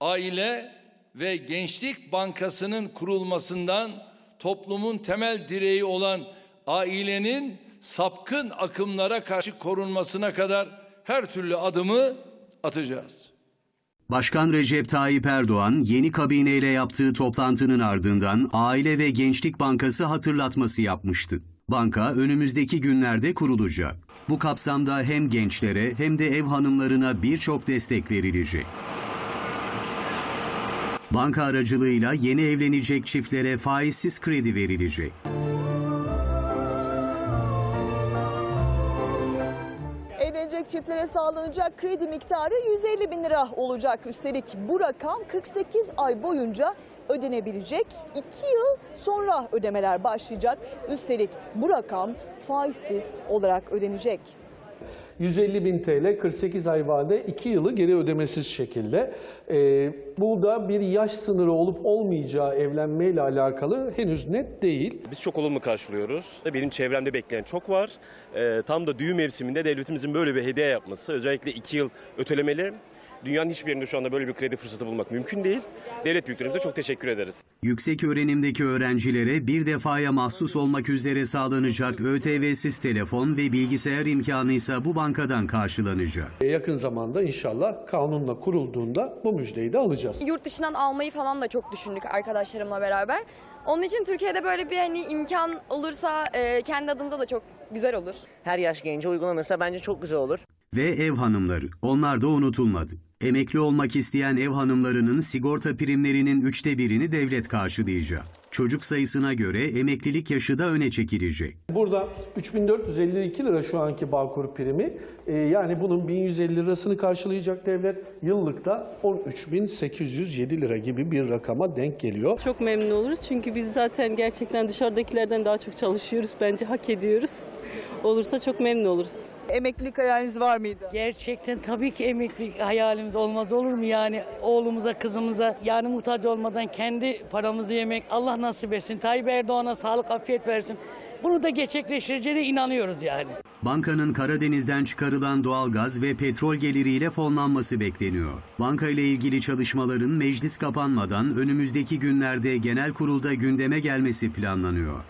Aile ve Gençlik Bankası'nın kurulmasından toplumun temel direği olan ailenin sapkın akımlara karşı korunmasına kadar her türlü adımı atacağız. Başkan Recep Tayyip Erdoğan yeni kabineyle yaptığı toplantının ardından Aile ve Gençlik Bankası hatırlatması yapmıştı. Banka önümüzdeki günlerde kurulacak. Bu kapsamda hem gençlere hem de ev hanımlarına birçok destek verilecek. Banka aracılığıyla yeni evlenecek çiftlere faizsiz kredi verilecek. Evlenecek çiftlere sağlanacak kredi miktarı 150 bin lira olacak. Üstelik bu rakam 48 ay boyunca ödenebilecek. 2 yıl sonra ödemeler başlayacak. Üstelik bu rakam faizsiz olarak ödenecek. 150 bin TL 48 ay vade 2 yılı geri ödemesiz şekilde. Ee, burada bir yaş sınırı olup olmayacağı evlenmeyle alakalı henüz net değil. Biz çok olumlu karşılıyoruz. Benim çevremde bekleyen çok var. Ee, tam da düğün mevsiminde devletimizin böyle bir hediye yapması, özellikle iki yıl ötelemeli. Dünyanın hiçbir yerinde şu anda böyle bir kredi fırsatı bulmak mümkün değil. Devlet büyüklerimize çok teşekkür ederiz. Yüksek öğrenimdeki öğrencilere bir defaya mahsus olmak üzere sağlanacak ÖTV'siz telefon ve bilgisayar imkanı ise bu bankadan karşılanacak. Yakın zamanda inşallah kanunla kurulduğunda bu müjdeyi de alacağız. Yurt dışından almayı falan da çok düşündük arkadaşlarımla beraber. Onun için Türkiye'de böyle bir hani imkan olursa e, kendi adımıza da çok güzel olur. her yaş gence uygulanırsa bence çok güzel olur. Ve ev hanımları. Onlar da unutulmadı. Emekli olmak isteyen ev hanımlarının sigorta primlerinin üçte birini devlet karşılayacak. Çocuk sayısına göre emeklilik yaşı da öne çekilecek. Burada 3452 lira şu anki Bağkur primi. Ee, yani bunun 1150 lirasını karşılayacak devlet. Yıllıkta 13807 lira gibi bir rakama denk geliyor. Çok memnun oluruz çünkü biz zaten gerçekten dışarıdakilerden daha çok çalışıyoruz. Bence hak ediyoruz. Olursa çok memnun oluruz. Emeklilik hayaliniz var mıydı? Gerçekten tabii ki emeklilik hayalimiz olmaz olur mu yani oğlumuza kızımıza yani muhtaç olmadan kendi paramızı yemek Allah nasip etsin. Tayyip Erdoğan'a sağlık afiyet versin. Bunu da gerçekleştireceğine inanıyoruz yani. Bankanın Karadeniz'den çıkarılan doğalgaz ve petrol geliriyle fonlanması bekleniyor. Banka ile ilgili çalışmaların meclis kapanmadan önümüzdeki günlerde genel kurulda gündeme gelmesi planlanıyor.